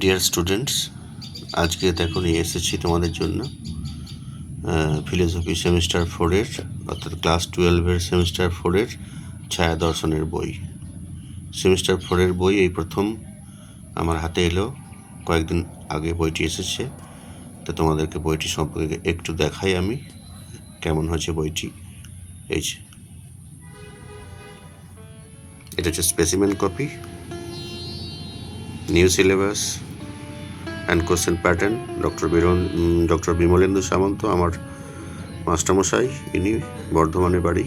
Dear students আজকে দেখো নিয়ে এসেছি তোমাদের জন্য ফিলোসফি সেমিস্টার ফোরের অর্থাৎ ক্লাস টুয়েলভের সেমিস্টার ফোরের ছায়া দর্শনের বই। সেমিস্টার ফোরের বই এই প্রথম আমার হাতে এলো, কয়েকদিন আগে বইটি এসেছে। তো তোমাদেরকে বইটি সম্পর্কে একটু দেখাই আমি, কেমন হয়েছে বইটি। এই যে। এটা হচ্ছে specimen copy new syllabus and question pattern doctor Biren doctor Bimalendu Samanta আমার মাস্টারমশাই, ইনি বর্ধমানে বাড়ি।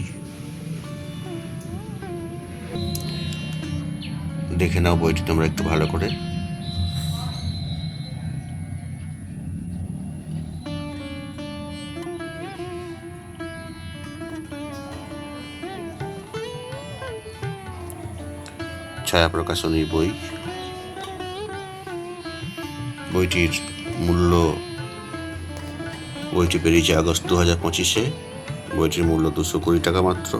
দেখে নাও বইটি তোমরা একটু ভালো করে। ছায়া প্রকাশনীর বই। বইটির মূল্য, বইটি বেরিয়েছে আগস্ট দু হাজার পঁচিশে। বইটির মূল্য দুশো কুড়ি টাকা মাত্র।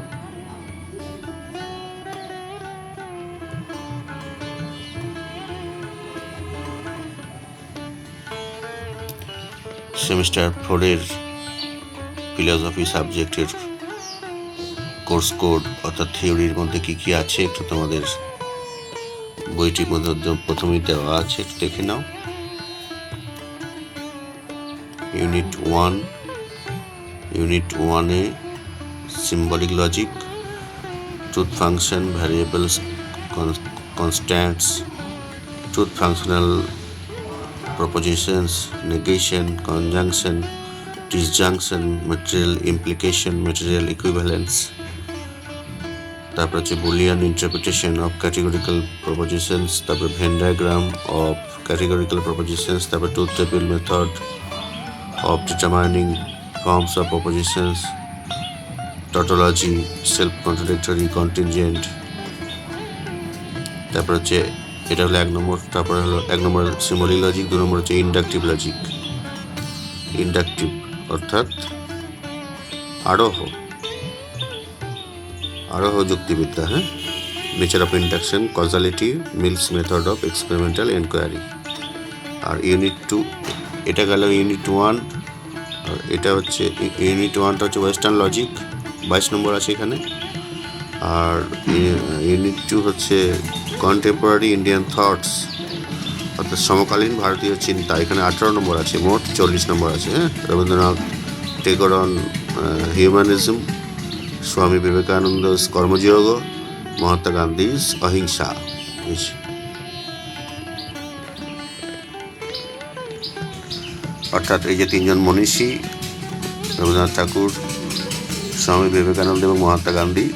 সেমিস্টার ফোরের ফিলোসফি সাবজেক্টের কোর্স কোড, অর্থাৎ থিওরির মধ্যে কী কী আছে, একটু তোমাদের বইটির মধ্যে প্রথমেই দেওয়া আছে, একটু দেখে নাও। ইউনিট ওয়ান, ইউনিট ওয়ানে symbolic logic truth function variables constants truth functional propositions negation conjunction disjunction material implication material equivalence তারপর হচ্ছে Boolean interpretation of categorical propositions তারপর Venn diagram of categorical propositions তারপর tooth table method of determining forms of propositions, tautology, self-contradictory, contingent. তারপর হচ্ছে এটা হলো এক নম্বর তারপরে হলো এক নম্বর সিমলি লজিক দু নম্বর হচ্ছে ইন্ডাকটিভ লজিক ইন্ডাকটিভ অর্থাৎ আরোহ। আরোহ যুক্তিবিদ্যা হ্যাঁ? Nature of induction causality Mill's method of experimental enquiry R unit two এটা গেল ইউনিট ওয়ান এটা হচ্ছে ইউনিট ওয়ানটা হচ্ছে ওয়েস্টার্ন লজিক বাইশ নম্বর আছে এখানে। আর ইউনিট টু হচ্ছে কন্টেম্পোরারি ইন্ডিয়ান থটস অর্থাৎ সমকালীন ভারতীয় চিন্তা। এখানে আঠারো নম্বর আছে, মোট চল্লিশ নম্বর আছে হ্যাঁ? রবীন্দ্রনাথ টেগরন হিউম্যানিজম স্বামী বিবেকানন্দ কর্মযোগ মহাত্মা গান্ধী অহিংসা। অর্থাৎ এই যে তিনজন মনীষী, রবীন্দ্রনাথ ঠাকুর, স্বামী বিবেকানন্দ এবং মহাত্মা গান্ধী,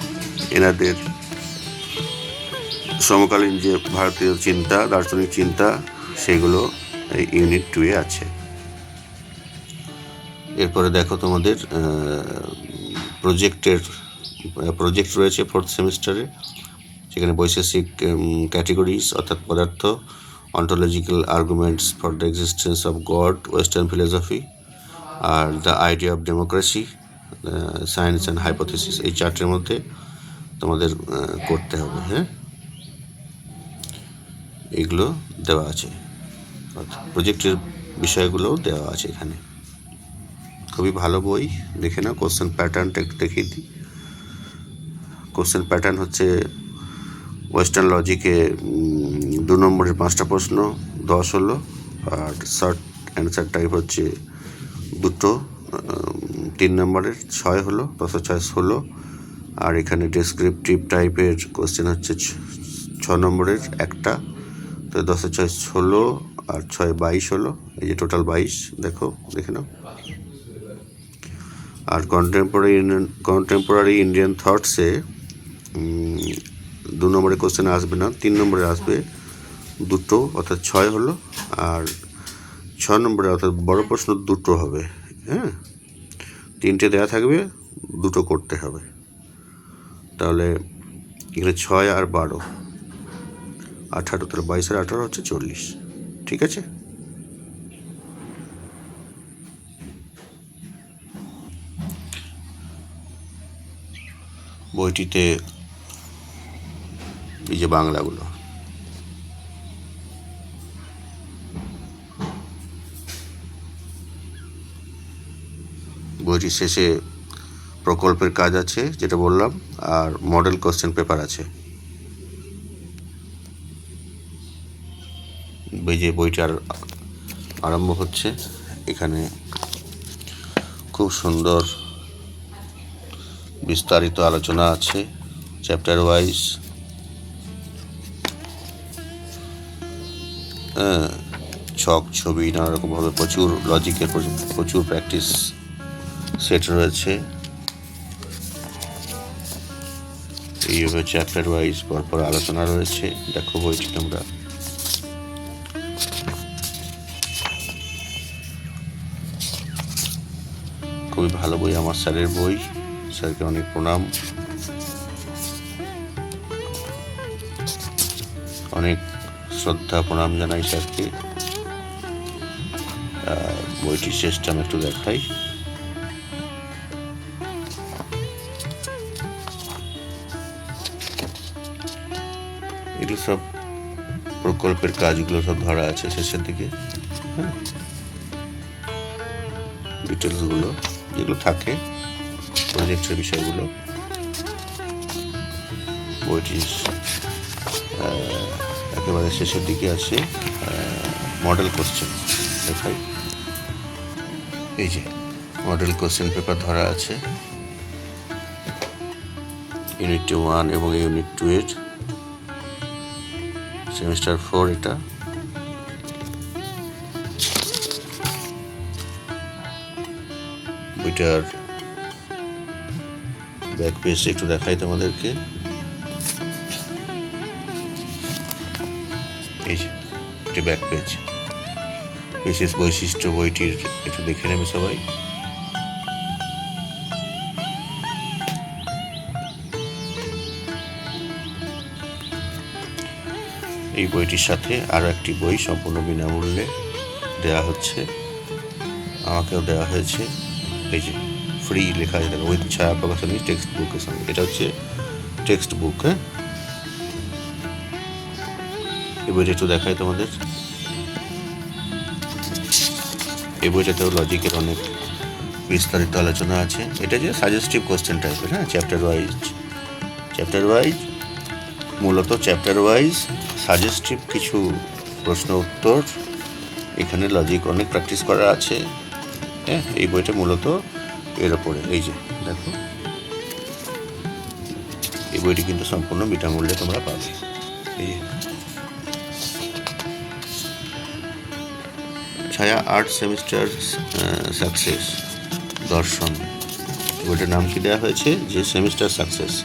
এনাদের সমকালীন যে ভারতীয় চিন্তা, দার্শনিক চিন্তা, সেগুলো এই ইউনিট টুয়ে আছে। এরপরে দেখো তোমাদের প্রজেক্টের, প্রজেক্ট রয়েছে ফোর্থ সেমিস্টারে সেখানে বৈশেষিক ক্যাটেগরিজ অর্থাৎ পদার্থ ontological arguments for the existence of God, Western philosophy, R the idea of democracy science and hypothesis এই চারটের মধ্যে তোমাদের আহ, করতে হবে হ্যাঁ? এগুলো দেওয়া আছে। প্রজেক্টের বিষয়গুলোও দেওয়া আছে এখানে। খুবই ভালো বই দেখে নাও কোশ্চেন প্যাটার্নটা একটু দেখিয়ে দিই। কোশ্চেন প্যাটার্ন হচ্ছে ওয়েস্টার্ন লজিকে দু নম্বরের পাঁচটা প্রশ্ন, দশ হলো, আর শর্ট অ্যান্সার টাইপ হচ্ছে দুটো তিন নম্বরের ছয় হলো দশ ছয় ষোলো আর এখানে ডেসক্রিপটিভ টাইপের কোশ্চেন হচ্ছে ছ- নম্বরের একটা, তো দশে ছয় ষোলো আর ছয় বাইশ হলো, এই যে টোটাল বাইশ, দেখো, দেখে নাও। আর কন্টেম্পোরারি কন্টেম্পোরারি ইন্ডিয়ান থটসে দু নম্বরে কোশ্চেন আসবে না, তিন নম্বরে আসবে দুটো, অর্থাৎ ছয় হলো, আর ছয় নম্বরে, অর্থাৎ বড় প্রশ্ন দুটো হবে হ্যাঁ? তিনটে দেওয়া থাকবে, দুটো করতে হবে। তাহলে এখানে ছয় আর বারো, আঠারো, তাহলে বাইশ আর আঠারো হচ্ছে চল্লিশ, ঠিক আছে? বইটিতে এই যে বাংলাগুলো। বইটির শেষে প্রকল্পের কাজ আছে, যেটা বললাম, আর মডেল কোশ্চেন পেপার আছে। এই যে বইটার আরম্ভ হচ্ছে, এখানে খুব সুন্দর বিস্তারিত আলোচনা আছে চ্যাপ্টার ওয়াইজ ছক ছবি নানা রকমভাবে প্রচুর লজিকের প্রচুর প্র্যাকটিস সেট রয়েছে। এইভাবে চ্যাপ্টার ওয়াইজ পরপর আলোচনা রয়েছে। দেখো বইটি তোমরা। খুবই ভালো বই, আমার স্যারের বই। স্যারকে অনেক প্রণাম। অনেক শ্রদ্ধা, প্রণাম জানাই স্যারকে। বইটির শেষটা আমি একটু দেখাই। এগুলো সব প্রকল্পের কাজগুলো সব ধরা আছে শেষের দিকে। হ্যাঁ। ডিটেলসগুলো যেগুলো থাকে প্রজেক্টের বিষয়গুলো। বইটির আহ, একেবারে শেষের দিকে আছে মডেল কোশ্চেন দেখাই। এই যে মডেল কোশ্চেন পেপার ধরা আছে। ইউনিট ওয়ান এবং ইউনিট টু এর সেমিস্টার ফোর এটা। বইটার ব্যাক পেজ একটু দেখাই তোমাদেরকে। এই ব্যাক পেজ বিশেষ বৈশিষ্ট্য বইটির একটু দেখে নেবে সবাই। এই বইটির সাথে আরও একটি বই সম্পূর্ণ বিনামূল্যে দেওয়া হচ্ছে। আমাকেও দেওয়া হয়েছে। এই যে ফ্রি লেখা দেখো উইথ ছায়া প্রকাশনী টেক্সট বুকের সঙ্গে। এটা হচ্ছে টেক্সট বুক হ্যাঁ? এই বইটা একটু দেখাই তোমাদের। এই বইটাতেও লজিকের অনেক বিস্তারিত আলোচনা আছে। এটা যে সাজেস্টিভ কোশ্চেন টাইপের হ্যাঁ? চ্যাপ্টার ওয়াইজ চ্যাপ্টার ওয়াইজ মূলত চ্যাপ্টার ওয়াইজ সাজেস্টিভ কিছু প্রশ্ন উত্তর। এখানে লজিক অনেক প্র্যাকটিস করা আছে। হ্যাঁ এই বইটা মূলত এর ওপরে। এই যে, দেখো। এই বইটি কিন্তু সম্পূর্ণ বিনামূল্যে তোমরা পাবে। এই। ছায়া আর্ট সেমিস্টার সাকসেস দর্শন। বইটার নাম কি দেওয়া হয়েছে? যে সেমিস্টার সাকসেস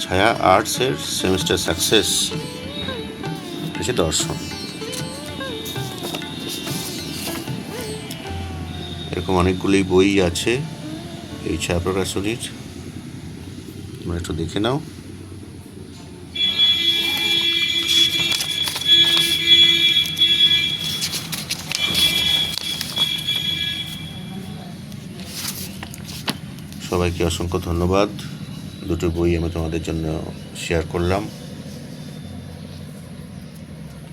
ছায়া আর্টসের সেমিস্টার সাকসেস হচ্ছে দর্শন। এরকম অনেকগুলি বই আছে এই ছায়া প্রকাশনীর তোমরা একটু দেখে নাও। সবাইকে অসংখ্য ধন্যবাদ। দুটো বই আমি তোমাদের জন্য শেয়ার করলাম।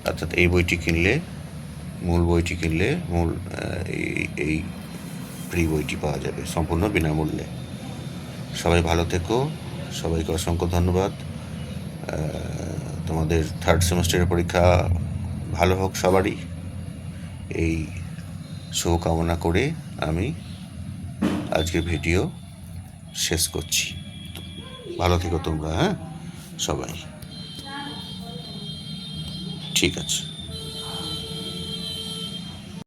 অর্থাৎ এই বইটি কিনলে, মূল বইটি কিনলে, মূল এই ফ্রি বইটি পাওয়া যাবে সম্পূর্ণ বিনামূল্যে। সবাই ভালো থেকো। সবাইকে অসংখ্য ধন্যবাদ। তোমাদের থার্ড সেমিস্টারের পরীক্ষা ভালো হোক সবারই। এই শুভকামনা করে আমি আজকের ভিডিও শেষ করছি। ভালো থেকো তোমরা হ্যাঁ? সবাই। ঠিক আছে।